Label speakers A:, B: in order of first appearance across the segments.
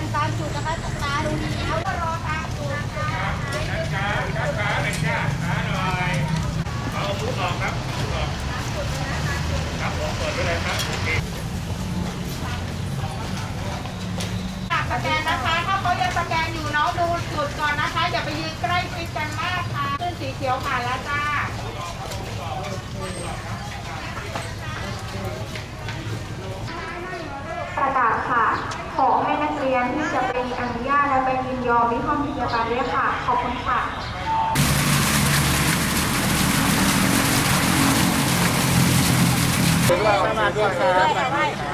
A: ันตามจุดนะคะตาดูดีแล้วก็รอตามจุดนะคะช้าช้าช้าหน่อยช้าาหน่อยเอาพุทออกครับพุทออกครับผมเปิดไว้เลยครับโอเคสแกนนะคะ ถ้าเขายังสแกนอยู่เนาะดูจุดก่อนนะคะ อย่าไปยืนใกล้ชิดกันมากค่ะเส้นสีเขียวผ่านแล้วจ้า
B: ียนที่จะไปอนุญาตและไปยินยอมมีห้องพยาบาลด้วยค่ะ ขอบคุณค่ะก็
A: คื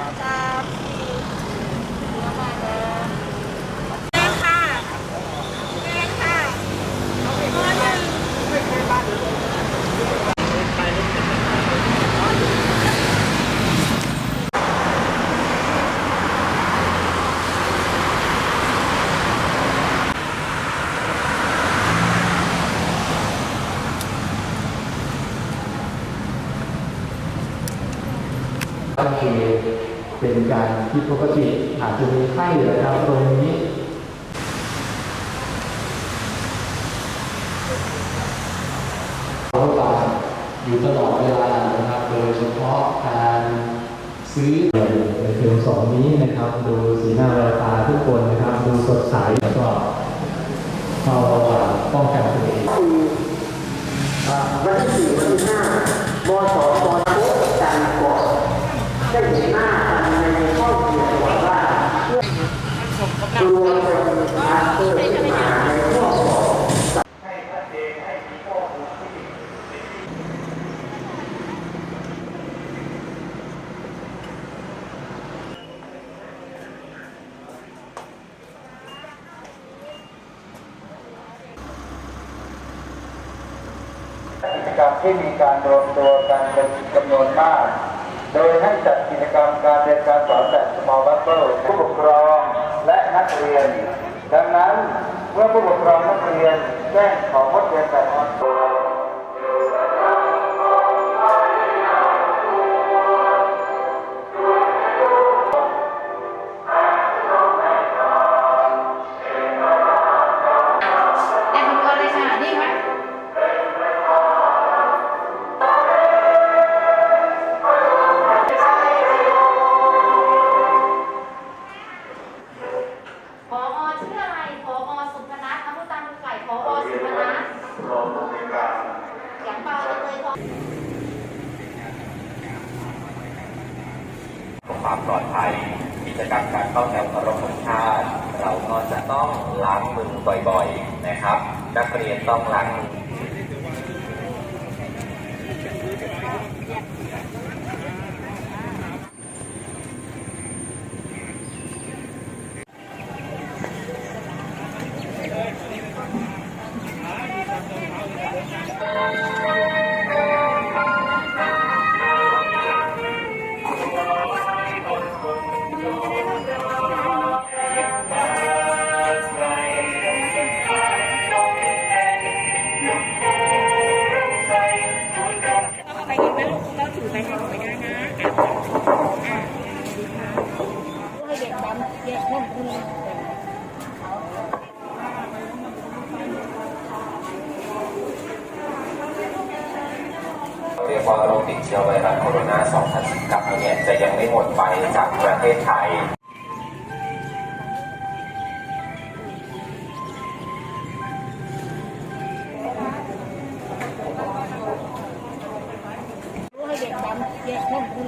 C: อเป็นการที่ปกติอาจจะมีไข้นะครับตรงนี้เราตามอยู่ตลอดเวลานะครับ โดยเฉพาะการซื้อในเทอมสองนี้นะครับ ดูสีหน้าแววตาทุกคนนะครับ ดูสดใสแล้วก็เฝ้าระวังป้องกันตัวเอง
D: วันที่สี่วันที่ห้ามสปโต๊ะจันทร์ก่อน ได้เห็นหน้าในห้อเรียนก่อนว่าตัวเป็นอาเกิดขึ้นมาในห้อสอบ
E: กิจกรรมที่มีการรวมตัวกันเป็นจำนวนมาก โดยให้จัดกิจกรรมการเรียนการสอนแบบ small bubble ผู้ปกครองและนักเรียน ดังนั้นเมื่อผู้ปกครองนักเรียนแจ้งของดเรียนแบบออนไลน์
A: นัทเสียงเบาจังเลย
F: พอความปลอดภัยกิจกรรมการเข้าแถวเคารพธงชาติ เราก็จะต้องล้างมือบ่อยๆนะครับ นักเรียนต้องล้างมือ รียกว่าโรคติดเชื้อไวรัสโคโรนา 2019 เนี่ย จะยังไม่หมดไปจากประเทศไทยเด็กดำแยกห้องคุณ